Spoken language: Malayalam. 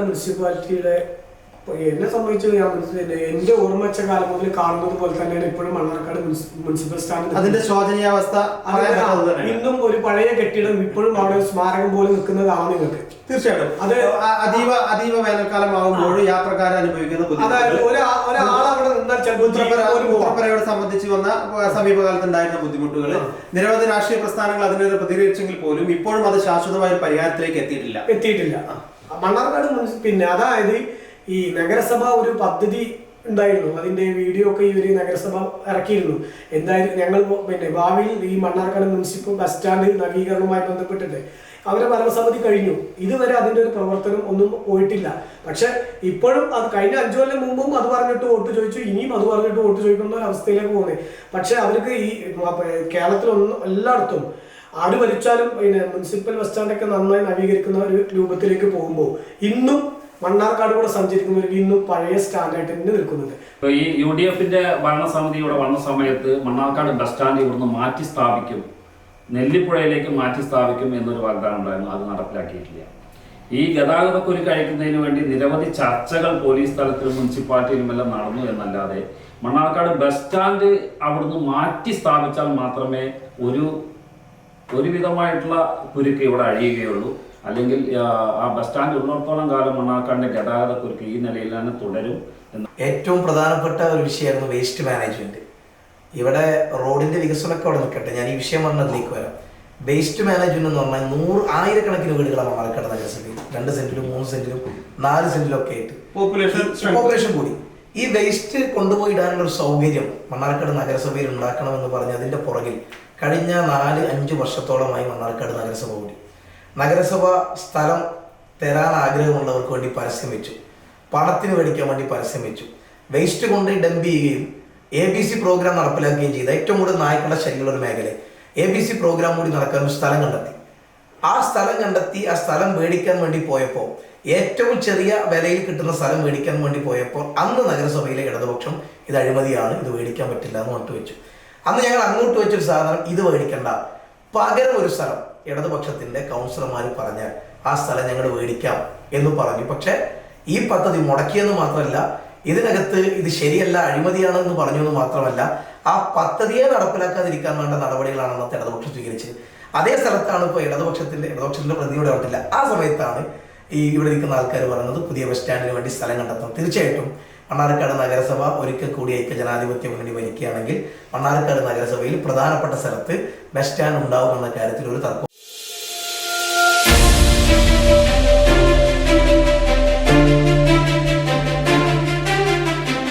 മുനിസിപ്പാലിറ്റിയുടെ ഇപ്പൊ എന്നെ സംബന്ധിച്ച് ഞാൻ മനസ്സിലായില്ല. എന്റെ ഓർമ്മ വെച്ച കാലം മുതൽ കാണുന്നത് പോലെ തന്നെയാണ് ഇപ്പോഴും മണ്ണാർക്കാട് മുനിസിപ്പൽ സ്റ്റാൻഡ് അതിന്റെ ശോചനീയാവസ്ഥ ഇന്നും ഒരു പഴയ കെട്ടിടം ഇപ്പോഴും അവിടെ ഒരു സ്മാരകം പോലെ നിൽക്കുന്നതാണ് നിങ്ങൾക്ക്. തീർച്ചയായിട്ടും. അത്. അ- അതീവ അതീവ വേനൽക്കാലം ആകുമ്പോൾ യാത്രക്കാർ അനുഭവിക്കുന്ന അതായത് ഒരാൾ അവിടെ നിന്നാൽ സംബന്ധിച്ച് വന്ന സമീപകാലത്ത് ഉണ്ടായിരുന്ന ബുദ്ധിമുട്ടുകൾ നിരവധി രാഷ്ട്രീയ പ്രസ്ഥാനങ്ങൾ അതിനെതിരെ പ്രതികരിച്ചെങ്കിൽ പോലും ഇപ്പോഴും അത് ശാശ്വതമായ ഒരു പരിഹാരത്തിലേക്ക് എത്തിയിട്ടില്ല. എത്തിയിട്ടില്ല. മണ്ണാർക്കാട് മുനിസി- പിന്നെ അതായത് ഈ നഗരസഭ ഒരു പദ്ധതി ഉണ്ടായിരുന്നു. അതിന്റെ വീഡിയോ ഒക്കെ ഇവർ നഗരസഭ ഇറക്കിയിരുന്നു. എന്തായാലും ഞങ്ങൾ പിന്നെ ഭാവിയിൽ ഈ മണ്ണാർക്കാട് മുനിസിപ്പൽ ബസ് സ്റ്റാൻഡ് നവീകരണവുമായി ബന്ധപ്പെട്ടിട്ട് അവരെ ഭരണസമിതി കഴിഞ്ഞു. ഇതുവരെ അതിന്റെ ഒരു പ്രവർത്തനം ഒന്നും പോയിട്ടില്ല. പക്ഷെ ഇപ്പോഴും അത് കഴിഞ്ഞ അഞ്ചു കൊല്ലം മുമ്പും അത് പറഞ്ഞിട്ട് വോട്ട് ചോദിച്ചു. ഇനിയും അത് പറഞ്ഞിട്ട് വോട്ട് ചോദിക്കുന്ന ഒരു അവസ്ഥയിലേക്ക് പോകുന്നത് പക്ഷെ അവർക്ക് ഈ കേരളത്തിലൊന്നും എല്ലായിടത്തും ആട് വലിച്ചാലും പിന്നെ മുനിസിപ്പൽ ബസ് സ്റ്റാൻഡൊക്കെ നന്നായി നവീകരിക്കുന്ന ഒരു രൂപത്തിലേക്ക് പോകുമ്പോൾ ഇന്നും മണ്ണാർക്കാട് കൂടെ സഞ്ചരിക്കുന്നവർക്ക് ഇന്നും പഴയ സ്റ്റാൻഡായിട്ട് തന്നെ നിൽക്കുന്നുണ്ട്. ഇപ്പൊ ഈ യു ഡി എഫിന്റെ ഭരണസമിതിയുടെ വന്ന സമയത്ത് മണ്ണാർക്കാട് ബസ് സ്റ്റാൻഡ് ഇവിടുന്ന് മാറ്റി സ്ഥാപിക്കും. നെല്ലിപ്പുഴയിലേക്ക് മാറ്റി സ്ഥാപിക്കും എന്നൊരു വാഗ്ദാനം ഉണ്ടായിരുന്നു. അത് നടപ്പിലാക്കിയിട്ടില്ല. ഈ ഗതാഗതക്കുരു കഴിക്കുന്നതിന് വേണ്ടി നിരവധി ചർച്ചകൾ പോലീസ് തലത്തിലും മുനിസിപ്പാലിറ്റിയിലും എല്ലാം നടന്നു എന്നല്ലാതെ മണ്ണാർക്കാട് ബസ് സ്റ്റാൻഡ് അവിടുന്ന് മാറ്റി സ്ഥാപിച്ചാൽ മാത്രമേ ഒരു ഒരുവിധമായിട്ടുള്ള കുരുക്ക് ഇവിടെ അഴിയുകയുള്ളൂ അല്ലെങ്കിൽ ആ, ബസ് സ്റ്റാൻഡ് ഉള്ളിടത്തോളം കാലം മണ്ണാർക്കാടിന്റെ ഗതാഗത കുരുക്ക് ഈ നിലയിൽ തന്നെ തുടരും എന്ന് ഏറ്റവും പ്രധാനപ്പെട്ട ഒരു വിഷയമായിരുന്നു വേസ്റ്റ് മാനേജ്മെന്റ് ഇവിടെ റോഡിന്റെ വികസനമൊക്കെ അവിടെ നിൽക്കട്ടെ. ഞാൻ ഈ വിഷയം പറഞ്ഞതിലേക്ക് വരാം. വേസ്റ്റ് മാനേജ്മെന്റ് എന്ന് പറഞ്ഞാൽ നൂറ് ആയിരക്കണക്കിന് വീടുകളാണ് മണ്ണാക്കാട് നഗരസഭയിൽ. രണ്ട് സെന്റിലും മൂന്ന് സെന്റിലും നാല് സെന്റിലും ഒക്കെ ആയിട്ട് പോപ്പുലേഷൻ പോപ്പുലേഷൻ കൂടി. ഈ വേസ്റ്റ് കൊണ്ടുപോയി ഇടാനുള്ള ഒരു സൗകര്യം മണ്ണാർക്കാട് നഗരസഭയിൽ ഉണ്ടാക്കണമെന്ന് പറഞ്ഞ് അതിന്റെ പുറകിൽ കഴിഞ്ഞ നാല് അഞ്ച് വർഷത്തോളമായി മണ്ണാർക്കാട് നഗരസഭ കൂടി. നഗരസഭ സ്ഥലം തരാൻ ആഗ്രഹമുള്ളവർക്ക് വേണ്ടി പരസ്യം വെച്ചു. പണത്തിന് മേടിക്കാൻ വേണ്ടി പരസ്യം വെച്ചു. വേസ്റ്റ് കൊണ്ട് ഡംപ് ചെയ്യുകയും എ ബി സി പ്രോഗ്രാം നടപ്പിലാക്കുകയും ചെയ്ത ഏറ്റവും കൂടുതൽ നായ്ക്കളുടെ ശല്യമുള്ള ഒരു മേഖല എ ബി സി പ്രോഗ്രാം കൂടി നടക്കാൻ സ്ഥലം കണ്ടെത്തി. ആ സ്ഥലം കണ്ടെത്തി ആ സ്ഥലം മേടിക്കാൻ വേണ്ടി പോയപ്പോൾ ഏറ്റവും ചെറിയ വിലയിൽ കിട്ടുന്ന സ്ഥലം മേടിക്കാൻ വേണ്ടി പോയപ്പോൾ അന്ന് നഗരസഭയിലെ ഇടതുപക്ഷം ഇത് അഴിമതിയാണ് ഇത് മേടിക്കാൻ പറ്റില്ല എന്ന് പറഞ്ഞിട്ട് വെച്ചു. അന്ന് ഞങ്ങൾ അങ്ങോട്ട് വെച്ചൊരു സാധനം ഇത് മേടിക്കണ്ട. പകരം ഒരു സ്ഥലം ഇടതുപക്ഷത്തിന്റെ കൗൺസിലർമാർ പറഞ്ഞാൽ ആ സ്ഥലം ഞങ്ങൾ മേടിക്കാം എന്ന് പറഞ്ഞു. പക്ഷേ ഈ പദ്ധതി മുടക്കിയെന്ന് മാത്രമല്ല ഇതിനകത്ത് ഇത് ശരിയല്ല അഴിമതിയാണ് എന്ന് പറഞ്ഞു എന്ന് മാത്രമല്ല ആ പദ്ധതിയെ നടപ്പിലാക്കാതിരിക്കാൻ വേണ്ട നടപടികളാണ് അന്നത്തെ ഇടതുപക്ഷം സ്വീകരിച്ചത്. അതേ സ്ഥലത്താണ് ഇപ്പോൾ ഇടതുപക്ഷത്തിന്റെ ഇടതുപക്ഷത്തിന്റെ പ്രതിയുടെ വന്നില്ല ആ സമയത്താണ് ഈ ഇവിടെ നിൽക്കുന്ന ആൾക്കാർ പറയുന്നത് പുതിയ ബസ് സ്റ്റാൻഡിന് വേണ്ടി സ്ഥലം കണ്ടെത്തണം. തീർച്ചയായിട്ടും മണ്ണാർക്കാട് നഗരസഭ ഒരിക്കൽ കൂടി ഐക്യ ജനാധിപത്യ മുന്നണി ഭരിക്കുകയാണെങ്കിൽ മണ്ണാർക്കാട് നഗരസഭയിൽ പ്രധാനപ്പെട്ട സ്ഥലത്ത് ബസ് സ്റ്റാൻഡ് ഉണ്ടാവും എന്ന കാര്യത്തിൽ ഒരു തർക്കവും